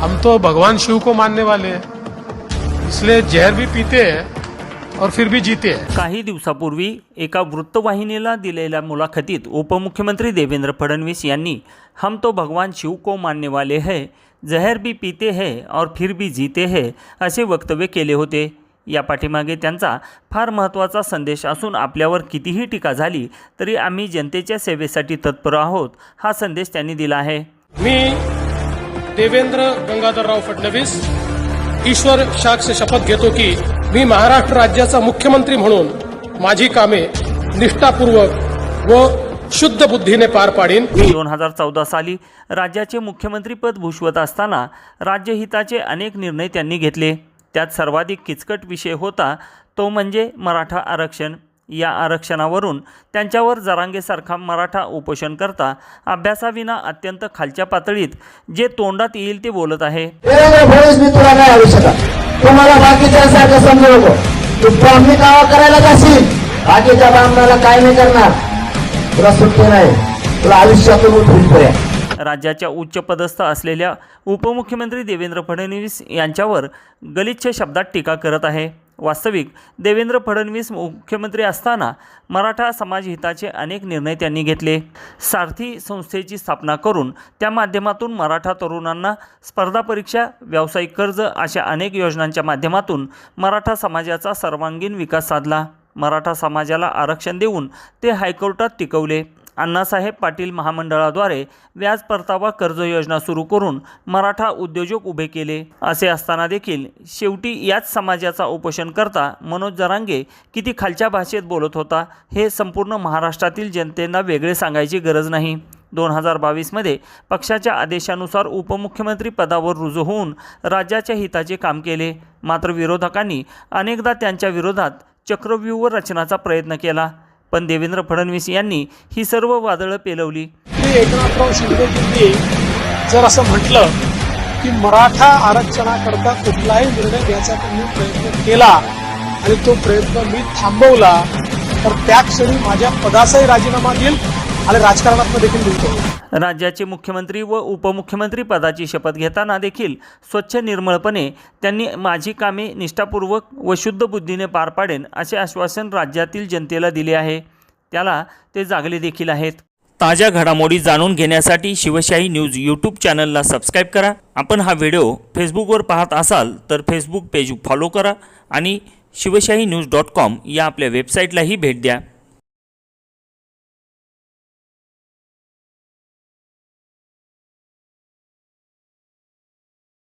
हम तो भगवान शिव को मानने वाले हैं। इसलिए जहर भी पीते हैं और फिर भी जीते हैं। काही दिवसापूर्वी एका वृत्तवाहिनीला दिलेल्या मुलाखतीत उपमुख्यमंत्री देवेंद्र फडणवीस यांनी हम तो भगवान शिव को मानने वाले हैं जहर भी पीते हैं और फिर भी जीते हैं असे वक्तव्य केले होते. या पाठीमागे त्यांचा फार महत्त्वाचा संदेश असून आपल्यावर कितीही टीका झाली तरी आम्ही जनतेच्या सेवेसाठी तत्पर आहोत हा संदेश त्यांनी दिला आहे. मी देवेंद्र गंगाधरराव फडणवीस ईश्वर साक्ष शपथ घेतो की मी महाराष्ट्र राज्याचा मुख्यमंत्री म्हणून माझी कामे निष्ठापूर्वक व शुद्ध बुद्धीने पार पाडीन. दोन हजार चौदा साली राज्याचे मुख्यमंत्रीपद भूषवत असताना राज्यहिताचे अनेक निर्णय त्यांनी घेतले. त्यात सर्वाधिक किचकट विषय होता तो म्हणजे मराठा आरक्षण. या आरक्षणावरून त्यांच्यावर जरांगेसारखा मराठा उपोषण करता अभ्यासाविना अत्यंत खालच्या पातळीत जे तोंडात येईल ते बोलत आहे. तुम्हाला बाकीच्यांसारखं समजू नको. तू करायला जाशील. बाकीच्या ब्राह्मणाला काय नाही करणार. तुला सुट्टी नाही. तुला आयुष्यातून उठून पर्यंत राज्याच्या उच्च पदस्थ असलेल्या उपमुख्यमंत्री देवेंद्र फडणवीस यांच्यावर गलिच्छ शब्दात टीका करत आहे. वास्तविक. देवेंद्र फडणवीस मुख्यमंत्री असताना मराठा समाज हिताचे अनेक निर्णय त्यांनी घेतले. सारथी संस्थेची स्थापना करून त्या माध्यमातून मराठा तरुणांना स्पर्धा परीक्षा व्यावसायिक कर्ज अशा अनेक योजनांच्या माध्यमातून मराठा समाजाचा सर्वांगीण विकास साधला. मराठा समाजाला आरक्षण देऊन ते हायकोर्टात टिकवले. अण्णासाहेब पाटील महामंडळाद्वारे व्याज परतावा कर्ज योजना सुरू करून मराठा उद्योजक उभे केले. असे असताना देखील शेवटी याच समाजाचा उपोषण करता मनोज जरांगे किती खालच्या भाषेत बोलत होता हे संपूर्ण महाराष्ट्रातील जनतेला वेगळे सांगायची गरज नाही. दोन हजार बावीसमध्ये पक्षाच्या आदेशानुसार उपमुख्यमंत्री पदावर रुजू होऊन राज्याच्या हिताचे काम केले. मात्र विरोधकांनी अनेकदा त्यांच्या विरोधात चक्रव्यूह रचनाचा प्रयत्न केला. पण देवेंद्र फडणवीस यांनी ही सर्व वादळं पेलवली. एकनाथराव शिंदेजींनी जर असं म्हटलं की मराठा आरक्षणाकरता कुठलाही निर्णय घ्यायचा त्यांनी प्रयत्न केला आणि तो प्रयत्न मी थांबवला तर त्या क्षणी माझ्या पदाचाही राजीनामा देईल. आणि राजकारणात देखील दिसतो राज्याचे मुख्यमंत्री व उपमुख्यमंत्री पदाची शपथ घेताना देखील स्वच्छ निर्मळपणे त्यांनी माझी कामे निष्ठापूर्वक व शुद्ध बुद्धीने पार पाडेन असे आश्वासन राज्यातील जनतेला दिले आहे. त्याला ते जागले देखील आहेत. ताज्या घडामोडी जाणून घेण्यासाठी शिवशाही न्यूज यूट्यूब चॅनलला सबस्क्राईब करा. आपण हा व्हिडिओ फेसबुकवर पाहत असाल तर फेसबुक पेज फॉलो करा आणि शिवशाही न्यूज डॉट कॉम या आपल्या वेबसाईटलाही भेट द्या.